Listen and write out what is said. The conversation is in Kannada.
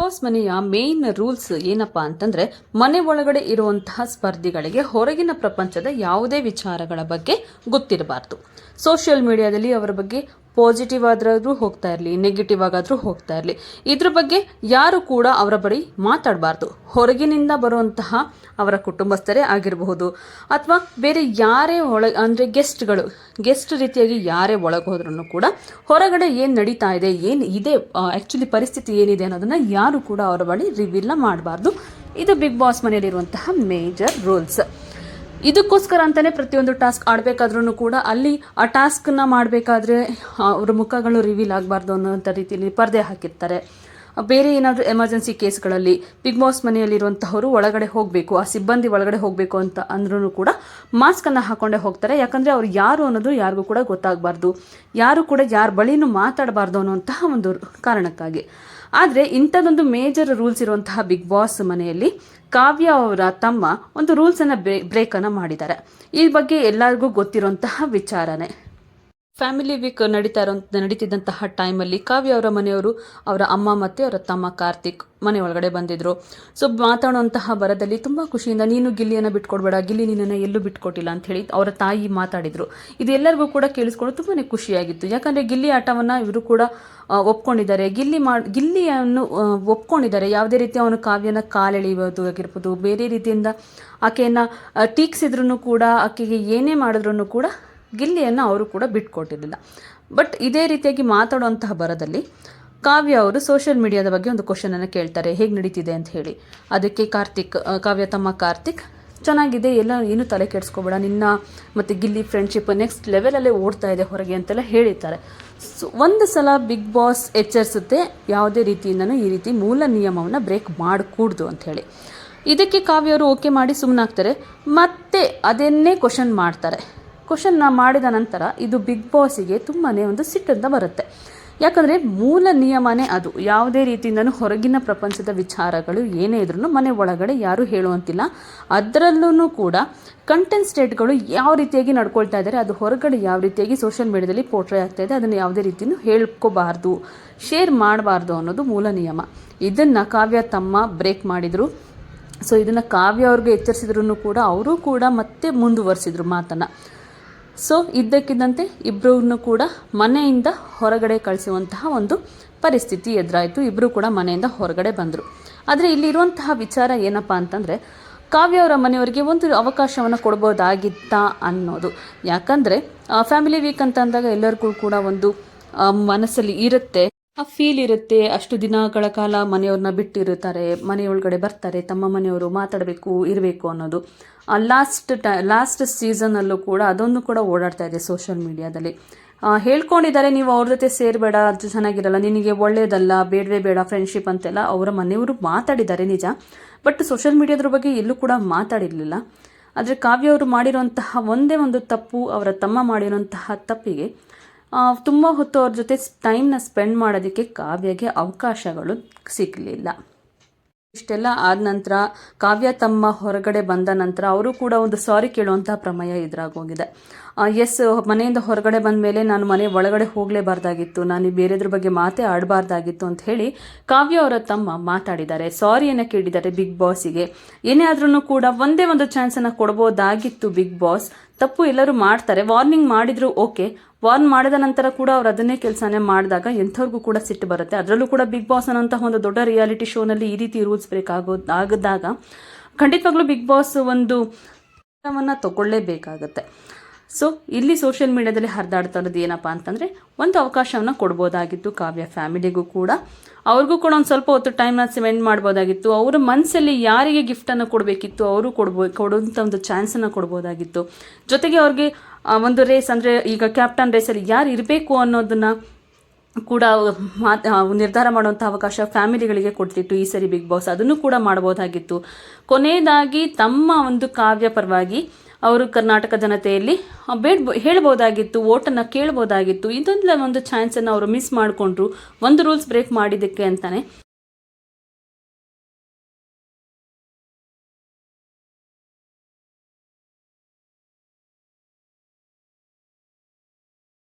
ಬಾಸ್ ಮನೆಯ ಮೇನ್ ರೂಲ್ಸ್ ಏನಪ್ಪಾ ಅಂತಂದ್ರೆ, ಮನೆ ಒಳಗಡೆ ಇರುವಂತಹ ಸ್ಪರ್ಧಿಗಳಿಗೆ ಹೊರಗಿನ ಪ್ರಪಂಚದ ಯಾವುದೇ ವಿಚಾರಗಳ ಬಗ್ಗೆ ಗೊತ್ತಿರಬಾರ್ದು. ಸೋಷಿಯಲ್ ಮೀಡಿಯಾದಲ್ಲಿ ಅವರ ಬಗ್ಗೆ ಪಾಸಿಟಿವ್ ಆದ್ರೂ ಹೋಗ್ತಾ ಇರಲಿ ನೆಗೆಟಿವ್ ಆಗಾದರೂ ಹೋಗ್ತಾ ಇರಲಿ. ಇದ್ರ ಬಗ್ಗೆ ಯಾರು ಕೂಡ ಅವರ ಬಳಿ ಮಾತಾಡಬಾರ್ದು. ಹೊರಗಿನಿಂದ ಬರುವಂತಹ ಅವರ ಕುಟುಂಬಸ್ಥರೇ ಆಗಿರಬಹುದು ಅಥವಾ ಬೇರೆ ಯಾರೇ ಒಳ, ಅಂದರೆ ಗೆಸ್ಟ್ಗಳು ಗೆಸ್ಟ್ ರೀತಿಯಾಗಿ ಯಾರೇ ಒಳಗೆ ಹೋದ್ರೂ ಕೂಡ ಹೊರಗಡೆ ಏನು ನಡೀತಾ ಇದೆ, ಏನು ಇದೆ ಆ್ಯಕ್ಚುಲಿ ಪರಿಸ್ಥಿತಿ ಏನಿದೆ ಅನ್ನೋದನ್ನು ಯಾರು ಕೂಡ ಅವರ ಬಳಿ ರಿವೀಲ್ನ ಮಾಡಬಾರ್ದು. ಇದು ಬಿಗ್ ಬಾಸ್ ಮನೆಯಲ್ಲಿರುವಂತಹ ಮೇಜರ್ ರೂಲ್ಸ್ ಇದಕ್ಕೋಸ್ಕರ ಅಂತಲೇ ಪ್ರತಿಯೊಂದು ಟಾಸ್ಕ್ ಆಡಬೇಕಾದ್ರೂ ಕೂಡ ಅಲ್ಲಿ ಆ ಟಾಸ್ಕನ್ನ ಮಾಡಬೇಕಾದ್ರೆ ಅವ್ರ ಮುಖಗಳು ರಿವೀಲ್ ಆಗಬಾರ್ದು ಅನ್ನೋಂಥ ರೀತಿಯಲ್ಲಿ ಪರದೆ ಹಾಕಿರ್ತಾರೆ. ಬೇರೆ ಏನಾದರೂ ಎಮರ್ಜೆನ್ಸಿ ಕೇಸ್ಗಳಲ್ಲಿ ಬಿಗ್ ಬಾಸ್ ಮನೆಯಲ್ಲಿರುವಂತಹವರು ಒಳಗಡೆ ಹೋಗಬೇಕು, ಆ ಸಿಬ್ಬಂದಿ ಒಳಗಡೆ ಹೋಗಬೇಕು ಅಂತ ಅಂದ್ರೂ ಕೂಡ ಮಾಸ್ಕನ್ನು ಹಾಕೊಂಡೇ ಹೋಗ್ತಾರೆ. ಯಾಕಂದರೆ ಅವ್ರು ಯಾರು ಅನ್ನೋದು ಯಾರಿಗೂ ಕೂಡ ಗೊತ್ತಾಗಬಾರ್ದು. ಯಾರು ಕೂಡ ಯಾರ ಬಳಿನೂ ಮಾತಾಡಬಾರ್ದು ಅನ್ನುವಂತಹ ಒಂದು ಕಾರಣಕ್ಕಾಗಿ. ಆದರೆ ಇಂಥದ್ದೊಂದು ಮೇಜರ್ ರೂಲ್ಸ್ ಇರುವಂತಹ ಬಿಗ್ ಬಾಸ್ ಮನೆಯಲ್ಲಿ ಕಾವ್ಯ ಅವರ ತಮ್ಮ ಒಂದು ರೂಲ್ಸನ್ನು ಬ್ರೇಕನ್ನು ಮಾಡಿದ್ದಾರೆ. ಈ ಬಗ್ಗೆ ಎಲ್ಲರಿಗೂ ಗೊತ್ತಿರುವಂತಹ ವಿಚಾರನೆ. ಫ್ಯಾಮಿಲಿ ವೀಕ್ ನಡೀತಾ ಇರೋ ನಡೀತಿದ್ದಂತಹ ಟೈಮಲ್ಲಿ ಕಾವ್ಯ ಅವರ ಮನೆಯವರು ಅವರ ಅಮ್ಮ ಮತ್ತು ಅವರ ತಮ್ಮ ಕಾರ್ತಿಕ್ ಮನೆ ಒಳಗಡೆ ಬಂದಿದ್ರು. ಸೊ ಮಾತಾಡುವಂತಹ ಬರದಲ್ಲಿ ತುಂಬ ಖುಷಿಯಿಂದ, ನೀನು ಗಿಲ್ಲಿಯನ್ನು ಬಿಟ್ಕೊಡ್ಬೇಡ, ಗಿಲ್ಲಿ ನಿನ್ನನ್ನು ಎಲ್ಲೂ ಬಿಟ್ಕೊಟ್ಟಿಲ್ಲ ಅಂತ ಹೇಳಿ ಅವರ ತಾಯಿ ಮಾತಾಡಿದರು. ಇದು ಎಲ್ಲರಿಗೂ ಕೂಡ ಕೇಳಿಸ್ಕೊಂಡು ತುಂಬಾ ಖುಷಿಯಾಗಿತ್ತು. ಯಾಕಂದರೆ ಗಿಲ್ಲಿ ಆಟವನ್ನು ಇವರು ಕೂಡ ಒಪ್ಕೊಂಡಿದ್ದಾರೆ. ಗಿಲ್ಲಿ ಮಾಡಿ ಗಿಲ್ಲಿಯನ್ನು ಒಪ್ಕೊಂಡಿದ್ದಾರೆ. ಯಾವುದೇ ರೀತಿ ಅವನು ಕಾವ್ಯನ ಕಾಲೆಳೆಯುವುದು ಆಗಿರ್ಬೋದು, ಬೇರೆ ರೀತಿಯಿಂದ ಆಕೆಯನ್ನು ಟೀಕ್ಸಿದ್ರು ಕೂಡ, ಆಕೆಗೆ ಏನೇ ಮಾಡಿದ್ರು ಕೂಡ ಗಿಲ್ಲಿಯನ್ನು ಅವರು ಕೂಡ ಬಿಟ್ಕೊಟ್ಟಿರಲಿಲ್ಲ ಬಟ್ ಇದೇ ರೀತಿಯಾಗಿ ಮಾತಾಡುವಂತಹ ಬರದಲ್ಲಿ ಕಾವ್ಯ ಅವರು ಸೋಷಿಯಲ್ ಮೀಡಿಯಾದ ಬಗ್ಗೆ ಒಂದು ಕ್ವಶನನ್ನು ಕೇಳ್ತಾರೆ, ಹೇಗೆ ನಡೀತಿದೆ ಅಂತ ಹೇಳಿ. ಅದಕ್ಕೆ ಕಾರ್ತಿಕ್ ಕಾವ್ಯ ತಮ್ಮ ಕಾರ್ತಿಕ್, ಚೆನ್ನಾಗಿದೆ, ಎಲ್ಲ ಏನು ತಲೆ ಕೆಡಿಸ್ಕೋಬೇಡ, ನಿನ್ನ ಮತ್ತು ಗಿಲ್ಲಿ ಫ್ರೆಂಡ್ಶಿಪ್ ನೆಕ್ಸ್ಟ್ ಲೆವೆಲಲ್ಲೇ ಓಡ್ತಾ ಇದೆ ಹೊರಗೆ ಅಂತೆಲ್ಲ ಹೇಳಿರ್ತಾರೆ. ಸೊ ಒಂದು ಸಲ ಬಿಗ್ ಬಾಸ್ ಎಚ್ಚರಿಸುತ್ತೆ, ಯಾವುದೇ ರೀತಿಯಿಂದನೂ ಈ ರೀತಿ ಮೂಲ ನಿಯಮವನ್ನು ಬ್ರೇಕ್ ಮಾಡಕೂಡ್ದು ಅಂಥೇಳಿ ಇದಕ್ಕೆ ಕಾವ್ಯವರು ಓಕೆ ಮಾಡಿ ಸುಮ್ಮನಾಗ್ತಾರೆ ಮತ್ತೆ ಅದನ್ನೇ ಕ್ವಶನ್ ಮಾಡ್ತಾರೆ. ಕ್ವಶನ್ನ ಮಾಡಿದ ನಂತರ ಇದು ಬಿಗ್ ಬಾಸಿಗೆ ತುಂಬಾ ಒಂದು ಸಿಟ್ಟಂತ ಬರುತ್ತೆ. ಯಾಕಂದರೆ ಮೂಲ ನಿಯಮನೇ ಅದು. ಯಾವುದೇ ರೀತಿಯಿಂದನೂ ಹೊರಗಿನ ಪ್ರಪಂಚದ ವಿಚಾರಗಳು ಏನೇ ಇದ್ರೂ ಮನೆ ಒಳಗಡೆ ಯಾರೂ ಹೇಳುವಂತಿಲ್ಲ. ಅದರಲ್ಲೂ ಕೂಡ ಕಂಟೆಂಟ್ ಸ್ಟೇಟ್ಗಳು ಯಾವ ರೀತಿಯಾಗಿ ನಡ್ಕೊಳ್ತಾ ಇದ್ದಾರೆ ಅದು ಹೊರಗಡೆ ಯಾವ ರೀತಿಯಾಗಿ ಸೋಷಿಯಲ್ ಮೀಡಿಯಾದಲ್ಲಿ ಪೋರ್ಟ್ರೇ ಆಗ್ತಾ ಇದೆ, ಅದನ್ನು ಯಾವುದೇ ರೀತಿಯೂ ಹೇಳ್ಕೋಬಾರ್ದು. ಶೇರ್ ಮಾಡಬಾರ್ದು ಅನ್ನೋದು ಮೂಲ ನಿಯಮ. ಇದನ್ನು ಕಾವ್ಯ ತಮ್ಮ ಬ್ರೇಕ್ ಮಾಡಿದರು. ಸೊ ಇದನ್ನು ಕಾವ್ಯ ಅವ್ರಿಗೆ ಎಚ್ಚರಿಸಿದ್ರು ಕೂಡ, ಅವರು ಕೂಡ ಮತ್ತೆ ಮುಂದುವರಿಸಿದ್ರು ಮಾತನ್ನು. ಸೊ ಇದ್ದಕ್ಕಿದ್ದಂತೆ ಇಬ್ಬರನ್ನು ಕೂಡ ಮನೆಯಿಂದ ಹೊರಗಡೆ ಕಳಿಸುವಂತಹ ಒಂದು ಪರಿಸ್ಥಿತಿ ಎದುರಾಯಿತು. ಇಬ್ಬರೂ ಕೂಡ ಮನೆಯಿಂದ ಹೊರಗಡೆ ಬಂದರು. ಆದರೆ ಇಲ್ಲಿರುವಂತಹ ವಿಚಾರ ಏನಪ್ಪ ಅಂತಂದರೆ, ಕಾವ್ಯ ಅವರ ಮನೆಯವರಿಗೆ ಒಂದು ಅವಕಾಶವನ್ನು ಕೊಡ್ಬೋದಾಗಿತ್ತಾ ಅನ್ನೋದು. ಯಾಕಂದರೆ ಫ್ಯಾಮಿಲಿ ವೀಕ್ ಅಂತ ಅಂದಾಗ ಎಲ್ಲರಿಗೂ ಕೂಡ ಒಂದು ಮನಸ್ಸಲ್ಲಿ ಇರುತ್ತೆ. ಆ ಫೀಲ್ ಇರುತ್ತೆ. ಅಷ್ಟು ದಿನಗಳ ಕಾಲ ಮನೆಯವ್ರನ್ನ ಬಿಟ್ಟಿರುತ್ತಾರೆ ಮನೆಯೊಳಗಡೆ ಬರ್ತಾರೆ. ತಮ್ಮ ಮನೆಯವರು ಮಾತಾಡಬೇಕು, ಇರಬೇಕು ಅನ್ನೋದು. ಆ ಲಾಸ್ಟ್ ಟೈ ಲಾಸ್ಟ್ ಸೀಸನಲ್ಲೂ ಕೂಡ ಅದೊಂದು ಕೂಡ ಓಡಾಡ್ತಾ ಇದೆ ಸೋಷಿಯಲ್ ಮೀಡಿಯಾದಲ್ಲಿ ಹೇಳ್ಕೊಂಡಿದ್ದಾರೆ, ನೀವು ಅವ್ರ ಜೊತೆ ಸೇರಬೇಡ, ಅದು ಚೆನ್ನಾಗಿರಲ್ಲ, ನಿನಗೆ ಒಳ್ಳೆಯದಲ್ಲ ಬೇಡವೇ ಬೇಡ ಫ್ರೆಂಡ್ಶಿಪ್ ಅಂತೆಲ್ಲ ಅವರ ಮನೆಯವರು ಮಾತಾಡಿದ್ದಾರೆ ನಿಜ. ಬಟ್ ಸೋಷಿಯಲ್ ಮೀಡಿಯಾದ್ರ ಬಗ್ಗೆ ಎಲ್ಲೂ ಕೂಡ ಮಾತಾಡಿರಲಿಲ್ಲ. ಆದರೆ ಕಾವ್ಯ ಅವರು ಮಾಡಿರುವಂತಹ ಒಂದೇ ಒಂದು ತಪ್ಪು, ಅವರ ತಮ್ಮ ಮಾಡಿರುವಂತಹ ತಪ್ಪಿಗೆ ತುಂಬ ಹೊತ್ತು ಅವ್ರ ಜೊತೆ ಟೈಮ್ನ ಸ್ಪೆಂಡ್ ಮಾಡೋದಕ್ಕೆ ಕಾವ್ಯಗೆ ಅವಕಾಶಗಳು ಸಿಗಲಿಲ್ಲ. ಇಷ್ಟೆಲ್ಲ ಆದ ನಂತರ ಕಾವ್ಯ ತಮ್ಮ ಹೊರಗಡೆ ಬಂದ ನಂತರ ಅವರು ಕೂಡ ಒಂದು ಸಾರಿ ಕೇಳುವಂತಹ ಪ್ರಮೇಯ ಎದುರಾಗೋಗಿದೆ. ಎಸ್ ಮನೆಯಿಂದ ಹೊರಗಡೆ ಬಂದ ಮೇಲೆ ನಾನು ಮನೆ ಒಳಗಡೆ ಹೋಗಲೇಬಾರ್ದಾಗಿತ್ತು, ನಾನು ಬೇರೆದ್ರ ಬಗ್ಗೆ ಮಾತೇ ಆಡಬಾರ್ದಾಗಿತ್ತು ಅಂತ ಹೇಳಿ ಕಾವ್ಯ ಅವರ ತಮ್ಮ ಮಾತಾಡಿದ್ದಾರೆ. ಸಾರಿಯನ್ನು ಕೇಳಿದ್ದಾರೆ ಬಿಗ್ ಬಾಸಿಗೆ ಏನೇ ಆದ್ರೂ ಕೂಡ ಒಂದೇ ಒಂದು ಚಾನ್ಸನ್ನು ಕೊಡ್ಬೋದಾಗಿತ್ತು ಬಿಗ್ ಬಾಸ್ ತಪ್ಪು ಎಲ್ಲರೂ ಮಾಡ್ತಾರೆ. ವಾರ್ನಿಂಗ್ ಮಾಡಿದ್ರು ಓಕೆ ವಾರ್ನ್ ಮಾಡಿದ ನಂತರ ಕೂಡ ಅವ್ರು ಅದನ್ನೇ ಕೆಲಸನೇ ಮಾಡಿದಾಗ ಎಂಥವ್ರಿಗೂ ಕೂಡ ಸಿಟ್ಟು ಬರುತ್ತೆ. ಅದರಲ್ಲೂ ಕೂಡ ಬಿಗ್ ಬಾಸ್ ಅನ್ನೋಂತಹ ಒಂದು ದೊಡ್ಡ ರಿಯಾಲಿಟಿ ಶೋನಲ್ಲಿ ಈ ರೀತಿ ರೂಲ್ಸ್ ಬ್ರೇಕ್ ಆಗೋ, ಆಗದಾಗ ಖಂಡಿತವಾಗ್ಲೂ ಬಿಗ್ ಬಾಸ್ ಒಂದು ತಗೊಳ್ಳೇಬೇಕಾಗತ್ತೆ. ಸೊ ಇಲ್ಲಿ ಸೋಷಿಯಲ್ ಮೀಡಿಯಾದಲ್ಲಿ ಹರಿದಾಡ್ತಾ ಇರೋದು ಏನಪ್ಪ ಅಂತಂದರೆ, ಒಂದು ಅವಕಾಶವನ್ನು ಕೊಡ್ಬೋದಾಗಿತ್ತು ಕಾವ್ಯ ಫ್ಯಾಮಿಲಿಗೂ ಕೂಡ. ಅವ್ರಿಗೂ ಕೂಡ ಒಂದು ಸ್ವಲ್ಪ ಹೊತ್ತು ಟೈಮ್ನ ಸ್ಪೆಂಡ್ ಮಾಡ್ಬೋದಾಗಿತ್ತು. ಅವರ ಮನಸ್ಸಲ್ಲಿ ಯಾರಿಗೆ ಗಿಫ್ಟನ್ನು ಕೊಡಬೇಕಿತ್ತು, ಅವರು ಕೊಡ್ಬೋ ಕೊಡುವಂಥ ಒಂದು ಚಾನ್ಸನ್ನು ಕೊಡ್ಬೋದಾಗಿತ್ತು. ಜೊತೆಗೆ ಅವ್ರಿಗೆ ಒಂದು ರೇಸ್ ಅಂದರೆ ಈಗ ಕ್ಯಾಪ್ಟನ್ ರೇಸಲ್ಲಿ ಯಾರು ಇರಬೇಕು ಅನ್ನೋದನ್ನು ಕೂಡ ನಿರ್ಧಾರ ಮಾಡುವಂಥ ಅವಕಾಶ ಫ್ಯಾಮಿಲಿಗಳಿಗೆ ಕೊಡ್ತಿತ್ತು. ಈ ಸರಿ ಬಿಗ್ ಬಾಸ್ ಅದನ್ನು ಕೂಡ ಮಾಡ್ಬೋದಾಗಿತ್ತು. ಕೊನೆಯದಾಗಿ ತಮ್ಮ ಒಂದು ಕಾವ್ಯ ಪರವಾಗಿ ಅವರು ಕರ್ನಾಟಕ ಜನತೆಯಲ್ಲಿ ಬೇಡ, ಹೇಳ್ಬೋದಾಗಿತ್ತು ಓಟನ್ನು ಕೇಳ್ಬೋದಾಗಿತ್ತು ಇದೊಂದು ಒಂದು ಚಾನ್ಸನ್ನು ಅವರು ಮಿಸ್ ಮಾಡಿಕೊಂಡ್ರು, ಒಂದು ರೂಲ್ಸ್ ಬ್ರೇಕ್ ಮಾಡಿದ್ದಕ್ಕೆ ಅಂತಾನೆ.